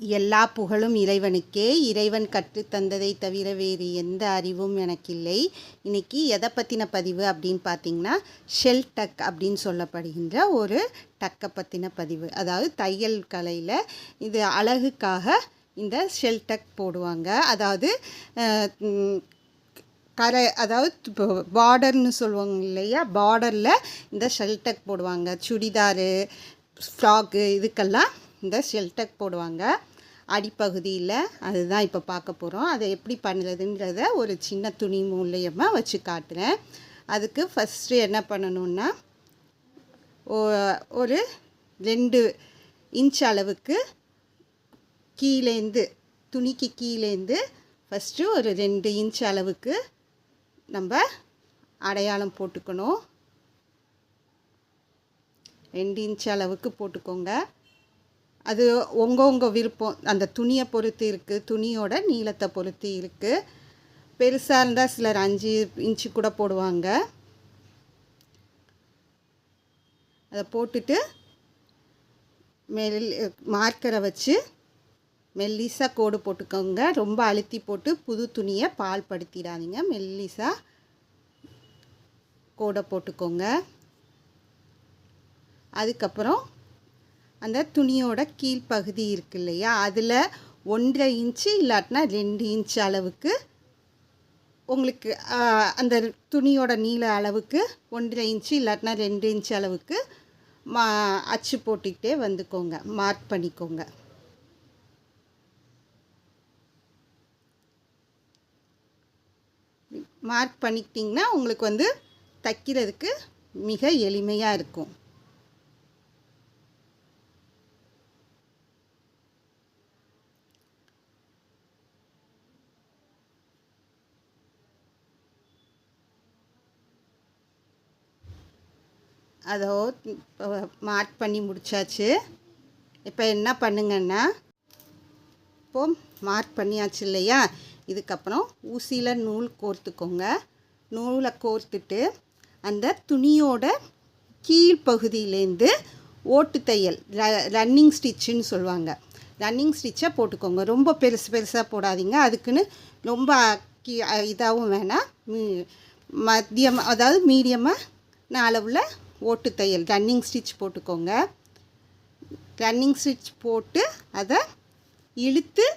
எல்லா புகழும் இறைவனுக்கே. இறைவன் கற்றுத் தந்ததை தவிர வேறு எந்த அறிவும் எனக்கில்லை. இன்றைக்கி எதை பற்றின பதிவு அப்படின்னு பார்த்தீங்கன்னா ஷெல் டக் அப்படின்னு சொல்லப்படுகின்ற ஒரு டக்கை பற்றின பதிவு. அதாவது தையல் கலையில் இது அழகுக்காக இந்த ஷெல் டக் போடுவாங்க. அதாவது கரை அதாவது பார்டர்னு சொல்லுவாங்க இல்லையா? பார்டரில் இந்த ஷெல்டக் போடுவாங்க. சுடிதாரு ஃப்ராக்கு இதுக்கெல்லாம் இந்த ஷெல்டக் போடுவாங்க. அடிப்பகுதியில் அதுதான் இப்போ பார்க்க போகிறோம் அதை எப்படி பண்ணுறதுன்றத ஒரு சின்ன துணி மூலியமாக வச்சு காட்டுறேன். அதுக்கு ஃபஸ்ட்டு என்ன பண்ணணுன்னா ஒரு ரெண்டு இன்ச் அளவுக்கு கீழேந்து துணிக்கு கீழேந்து ஃபஸ்ட்டு ஒரு ரெண்டு இன்ச் அளவுக்கு நம்ம அடையாளம் போட்டுக்கணும். ரெண்டு இன்ச் அளவுக்கு போட்டுக்கோங்க. அது உங்கள் உங்கள் விருப்பம். அந்த துணியை பொறுத்து இருக்குது துணியோட நீளத்தை பொறுத்து இருக்குது பெருசாக இருந்தால் சிலர் அஞ்சு இன்ச்சு கூட போடுவாங்க. அதை போட்டுட்டு மெல் மார்க்கரை வச்சு மெல்லிசாக கோடு போட்டுக்கோங்க. ரொம்ப அழுத்தி போட்டு புது துணியை பால் படுத்திடாதீங்க. மெல்லிசாக கோடை போட்டுக்கோங்க. அதுக்கப்புறம் அந்த துணியோட கீழ்ப்பகுதி இருக்கு இல்லையா? அதில் ஒன்றரை இன்ச்சு இல்லாட்டினா ரெண்டு இன்ச் அளவுக்கு உங்களுக்கு அந்த துணியோட நீள அளவுக்கு ஒன்றரை இன்ச்சு இல்லாட்டினா ரெண்டு இன்ச் அளவுக்கு மா அச்சு போட்டுக்கிட்டே வந்துக்கோங்க. மார்க் பண்ணிக்கோங்க. மார்க் பண்ணிக்கிட்டிங்கன்னா உங்களுக்கு வந்து தைக்கிறதுக்கு மிக எளிமையாக இருக்கும். அதோ மார்க் பண்ணி முடிச்சாச்சு. இப்போ என்ன பண்ணுங்கன்னா இப்போ மார்க் பண்ணியாச்சு இல்லையா? இதுக்கப்புறம் ஊசியில் நூல் கோர்த்துக்கோங்க. நூலை கோர்த்துட்டு அந்த துணியோட கீழ்ப்பகுதியிலேருந்து ஓட்டு தையல் ரன்னிங் ஸ்டிச்சுன்னு சொல்லுவாங்க. ரன்னிங் ஸ்டிச்சை போட்டுக்கோங்க. ரொம்ப பெருசு பெருசாக போடாதீங்க. அதுக்குன்னு ரொம்ப கீ இதாகவும் வேணாம். மீ- மதியமாக அதாவது மீடியமாக அளவில் ஓட்டு தையல் ரன்னிங் ஸ்டிச் போட்டுக்கோங்க. ரன்னிங் ஸ்டிச் போட்டு அதை இழுத்து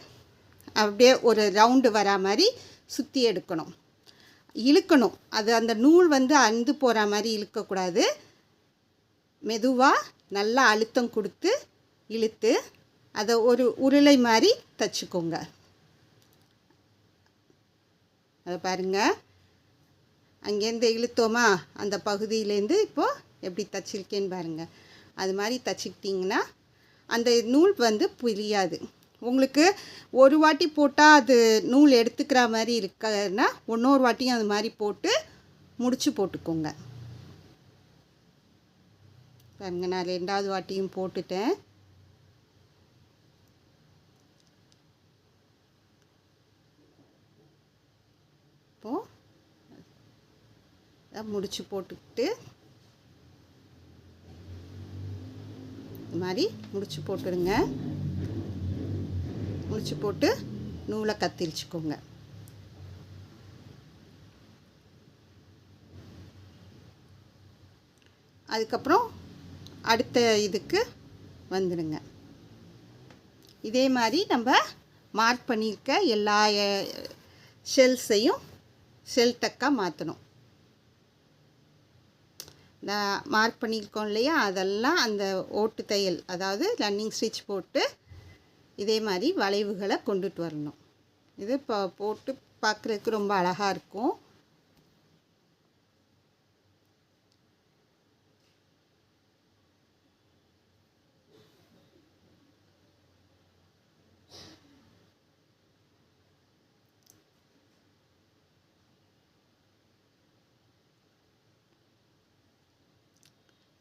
அப்படியே ஒரு ரவுண்டு வரா மாதிரி சுற்றி எடுக்கணும். இழுக்கணும். அது அந்த நூல் வந்து அந்து போகிற மாதிரி இழுக்கக்கூடாது. மெதுவாக நல்லா அழுத்தம் கொடுத்து இழுத்து அதை ஒரு உருளை மாதிரி தச்சுக்கோங்க. அதை பாருங்கள் அங்கேருந்து இழுத்தோமா? அந்த பகுதியிலேருந்து இப்போது எப்படி தச்சிருக்கேன்னு பாருங்கள் அது மாதிரி தச்சுக்கிட்டிங்கன்னா அந்த நூல் வந்து புரியாது உங்களுக்கு ஒரு வாட்டி போட்டால் அது நூல் எடுத்துக்கிற மாதிரி இருக்குன்னா இன்னொரு வாட்டியும் அது மாதிரி போட்டு முடிச்சு போட்டுக்கோங்க. பாருங்க நான் ரெண்டாவது வாட்டியும் போட்டுட்டேன். இப்போது முடித்து முடிச்சு போட்டுக்கிட்டு இது மாதிரி முடிச்சு போட்டுடுங்க. முடிச்சு போட்டு நூலை கத்திரிச்சுக்கோங்க. அதுக்கப்புறம் அடுத்த இதுக்கு வந்துடுங்க. இதே மாதிரி நம்ம மார்க் பண்ணியிருக்க எல்லா ஷெல்ஸையும் ஷெல் டக்காக மாற்றணும் மார்க் பண்ணியிருக்கோம் இல்லையா? அதெல்லாம் அந்த ஓட்டு தையல் அதாவது ரன்னிங் ஸ்டிச் போட்டு இதே மாதிரி வளைவுகளை கொண்டுட்டு வரணும். இது இப்போ போட்டு பார்க்குறதுக்கு ரொம்ப அழகாக இருக்கும்.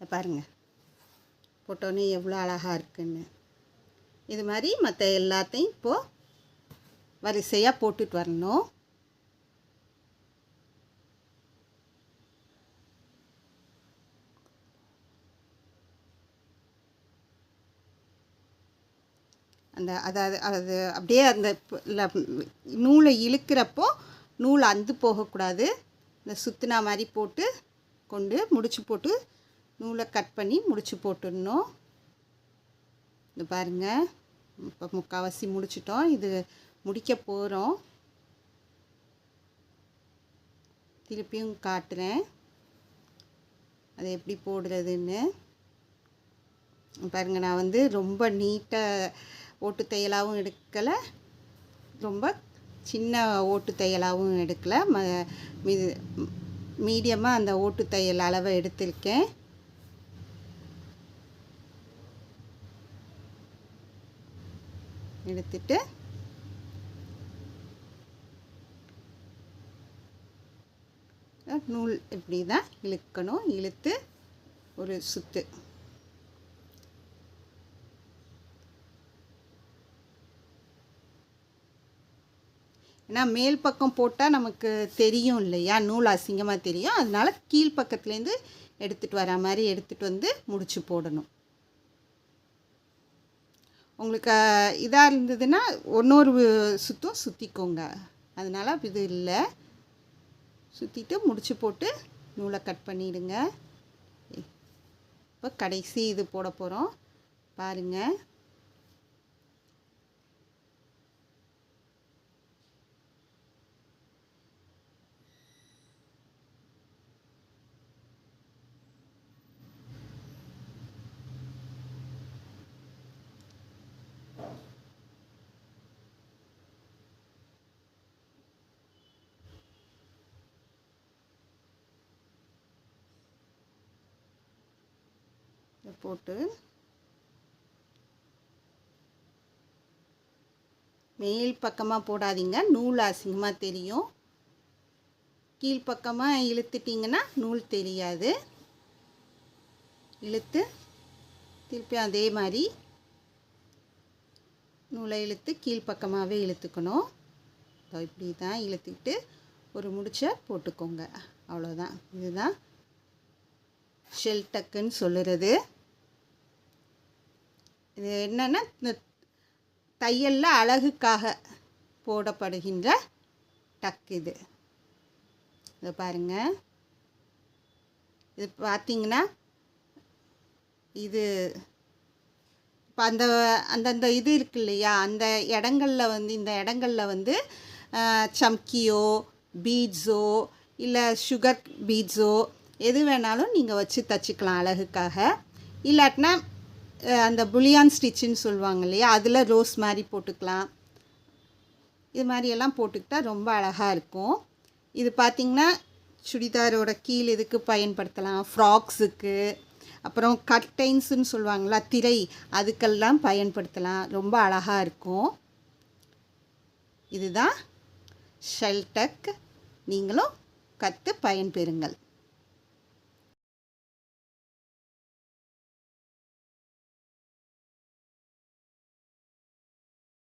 இதை பாருங்கள் போட்டோன்னே எவ்வளோ அழகாக இருக்குன்னு. இது மாதிரி மற்ற எல்லாத்தையும் இப்போது வரிசையாக போட்டுட்டு வரணும். அந்த அதாவது அது அப்படியே அந்த நூலை இழுக்கிறப்போ நூல் அந்து போகக்கூடாது. இந்த சுத்தினா மாதிரி போட்டு கொண்டு முடிச்சு போட்டு நூலை கட் பண்ணி முடிச்சு போட்டுடணும். இது பாருங்கள் இப்போ முக்கால்வாசி முடிச்சிட்டோம். இது முடிக்க போகிறோம் திருப்பியும் காட்டுறேன். அதை எப்படி போடுறதுன்னு. பாருங்கள் நான் வந்து ரொம்ப நீட்டாக ஓட்டு தையலாகவும் எடுக்கலை. ரொம்ப சின்ன ஓட்டு தையலாகவும் எடுக்கலை. ம மீடியமாக அந்த ஓட்டு தையல் அளவை எடுத்திருக்கேன். எடுத்துட்டு நூல் இப்படி தான் இழுக்கணும் இழுத்து ஒரு சுத்து. ஏன்னா மேல் பக்கம் போட்டால் நமக்கு தெரியும் இல்லையா? நூல் அசிங்கமாக தெரியும். அதனால கீழ் பக்கத்துலேருந்து எடுத்துகிட்டு வர மாதிரி எடுத்துகிட்டு வந்து முடிச்சு போடணும். உங்களுக்கு இதாக இருந்ததுன்னா இன்னொரு சுத்தம் சுற்றிக்கோங்க அதனால் இது இல்லை. சுற்றிட்டு முடிச்சு போட்டு நூலை கட் பண்ணிவிடுங்க இப்போ கடைசி இது போட போகிறோம் பாருங்கள் இதை போட்டு மேல் பக்கமாக போடாதீங்க. நூல் அசிங்கமாக தெரியும். கீழ்ப்பக்கமாக இழுத்துட்டிங்கன்னா நூல் தெரியாது. இழுத்து திருப்பி அதே மாதிரி நூலை இழுத்து கீழ்ப்பக்கமாகவே இழுத்துக்கணும். இப்படி தான் இழுத்துக்கிட்டு ஒரு முடிச்சை போட்டுக்கோங்க. அவ்வளோதான் இதுதான் ஷெல் டக்குன்னு சொல்லுறது. இது என்னென்னா இந்த தையலில் அழகுக்காக போடப்படுகின்ற டக்கு இது. இதை பாருங்க. இது பார்த்தீங்கன்னா இது இப்போ அந்த அந்தந்த இது இருக்கு இல்லையா அந்த இடங்களில் வந்து இந்த இடங்களில் வந்து சம்கியோ பீட்ஸோ இல்லை சுகர் பீட்ஸோ எது வேணாலும் நீங்கள் வச்சு தச்சுக்கலாம் அழகுக்காக. இல்லாட்டினா அந்த புளியான் ஸ்டிச்சுன்னு சொல்லுவாங்க இல்லையா அதில் ரோஸ் மாதிரி போட்டுக்கலாம். இது மாதிரியெல்லாம் போட்டுக்கிட்டா ரொம்ப அழகாக இருக்கும். இது பார்த்திங்கன்னா சுடிதாரோட கீழ் இதுக்கு பயன்படுத்தலாம்? ஃப்ராக்ஸுக்கு அப்புறம் கட்டைன்ஸுன்னு சொல்லுவாங்களா திரை அதுக்கெல்லாம் பயன்படுத்தலாம். ரொம்ப அழகாக இருக்கும். இதுதான். ஷெல்டக் நீங்களும் கற்று பயன்பெறுங்கள்.